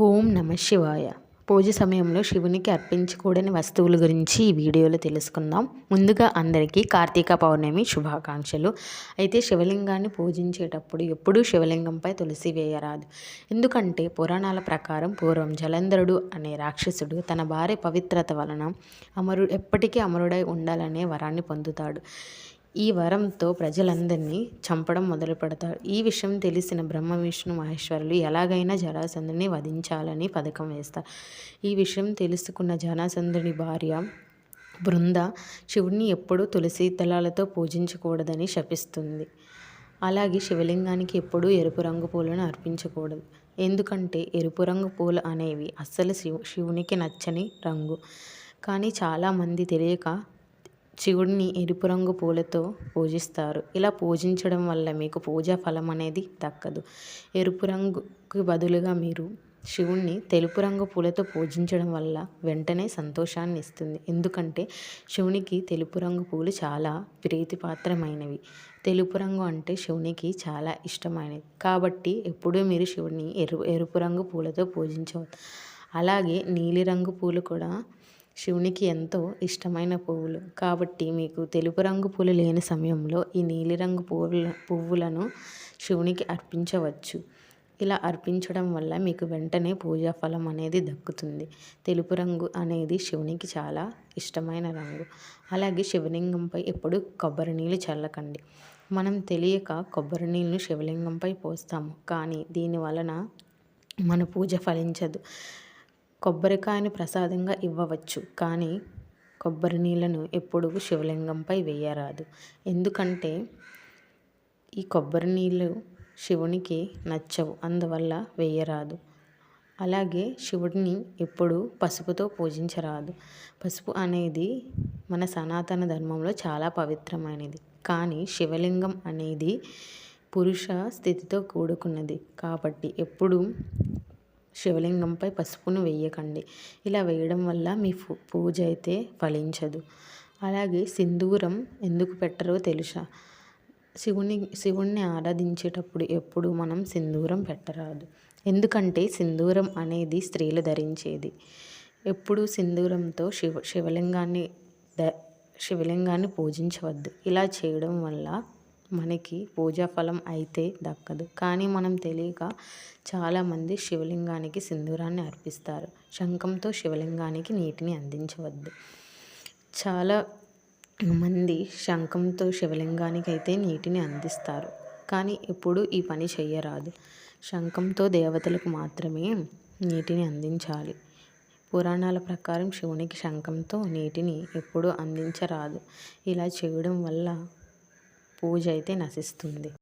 ఓం నమ శివాయ. పూజ సమయంలో శివునికి అర్పించకూడని వస్తువుల గురించి ఈ వీడియోలో తెలుసుకుందాం. ముందుగా అందరికీ కార్తీక పౌర్ణమి శుభాకాంక్షలు. అయితే శివలింగాన్ని పూజించేటప్పుడు ఎప్పుడూ శివలింగంపై తులసి వేయరాదు. ఎందుకంటే పురాణాల ప్రకారం పూర్వం జలంధరుడు అనే రాక్షసుడు తన భార్య పవిత్రత వలన అమరు ఎప్పటికీ అమరుడై ఉండాలనే వరాన్ని పొందుతాడు. ఈ వరంతో ప్రజలందరినీ చంపడం మొదలు పెడతాడు ఈ విషయం తెలిసిన బ్రహ్మ విష్ణు మహేశ్వరులు ఎలాగైనా జరాసంధుని వధించాలని పథకం వేస్తారు. ఈ విషయం తెలుసుకున్న జరాసంధుని భార్య బృంద శివుడిని ఎప్పుడూ తులసి తలాలతో పూజించకూడదని శపిస్తుంది. అలాగే శివలింగానికి ఎప్పుడూ ఎరుపు రంగు పూలను అర్పించకూడదు. ఎందుకంటే ఎరుపు రంగు పూలు అనేవి అస్సలు శివు శివునికి నచ్చని రంగు. కానీ చాలామంది తెలియక శివుడిని ఎరుపు రంగు పూలతో పూజిస్తారు. ఇలా పూజించడం వల్ల మీకు పూజా ఫలం అనేది దక్కదు. ఎరుపు రంగుకి బదులుగా మీరు శివుణ్ణి తెలుపు రంగు పూలతో పూజించడం వల్ల వెంటనే సంతోషాన్ని ఇస్తుంది. ఎందుకంటే శివునికి తెలుపు రంగు పూలు చాలా ప్రీతిపాత్రమైనవి. తెలుపు రంగు అంటే శివునికి చాలా ఇష్టమైనది. కాబట్టి ఎప్పుడూ మీరు శివుని ఎరు ఎరుపు రంగు పూలతో పూజించవచ్చు అలాగే నీలిరంగు పూలు కూడా శివునికి ఎంతో ఇష్టమైన పువ్వులు. కాబట్టి మీకు తెలుపు రంగు పూలు లేని సమయంలో ఈ నీలిరంగు పువ్వుల పువ్వులను శివునికి అర్పించవచ్చు. ఇలా అర్పించడం వల్ల మీకు వెంటనే పూజా ఫలం అనేది దక్కుతుంది. తెలుపు రంగు అనేది శివునికి చాలా ఇష్టమైన రంగు. అలాగే శివలింగంపై ఎప్పుడు కొబ్బరి నీళ్ళు చల్లకండి. మనం తెలియక కొబ్బరి నీళ్ళను శివలింగంపై పోస్తాము. కానీ దీని వలన మన పూజ ఫలించదు. కొబ్బరికాయను ప్రసాదంగా ఇవ్వవచ్చు. కానీ కొబ్బరి నీళ్ళను ఎప్పుడూ శివలింగంపై వేయరాదు. ఎందుకంటే ఈ కొబ్బరి నీళ్ళు శివునికి నచ్చవు. అందువల్ల వేయరాదు. అలాగే శివుడిని ఎప్పుడూ పసుపుతో పూజించరాదు. పసుపు అనేది మన సనాతన ధర్మంలో చాలా పవిత్రమైనది. కానీ శివలింగం అనేది పురుష స్థితితో కూడుకున్నది. కాబట్టి ఎప్పుడు శివలింగంపై పసుపును వేయకండి. ఇలా వేయడం వల్ల మీ పూజ అయితే ఫలించదు. అలాగే సింధూరం ఎందుకు పెట్టరో తెలుసా? శివుని శివుణ్ణి ఆరాధించేటప్పుడు ఎప్పుడు మనం సింధూరం పెట్టరాదు. ఎందుకంటే సింధూరం అనేది స్త్రీలు ధరించేది. ఎప్పుడు సింధూరంతో శివ శివలింగాన్ని ద శివలింగాన్ని పూజించవద్దు. ఇలా చేయడం వల్ల మనకి పూజా ఫలం అయితే దక్కదు. కానీ మనం తెలియక చాలామంది శివలింగానికి సింధూరాన్ని అర్పిస్తారు. శంఖంతో శివలింగానికి నీటిని అందించవద్దు. చాలా మంది శంఖంతో శివలింగానికి అయితే నీటిని అందిస్తారు. కానీ ఎప్పుడు ఈ పని చెయ్యరాదు. శంఖంతో దేవతలకు మాత్రమే నీటిని అందించాలి. పురాణాల ప్రకారం శివునికి శంఖంతో నీటిని ఎప్పుడూ అందించరాదు. ఇలా చేయడం వల్ల పూజ అయితే నశిస్తుంది.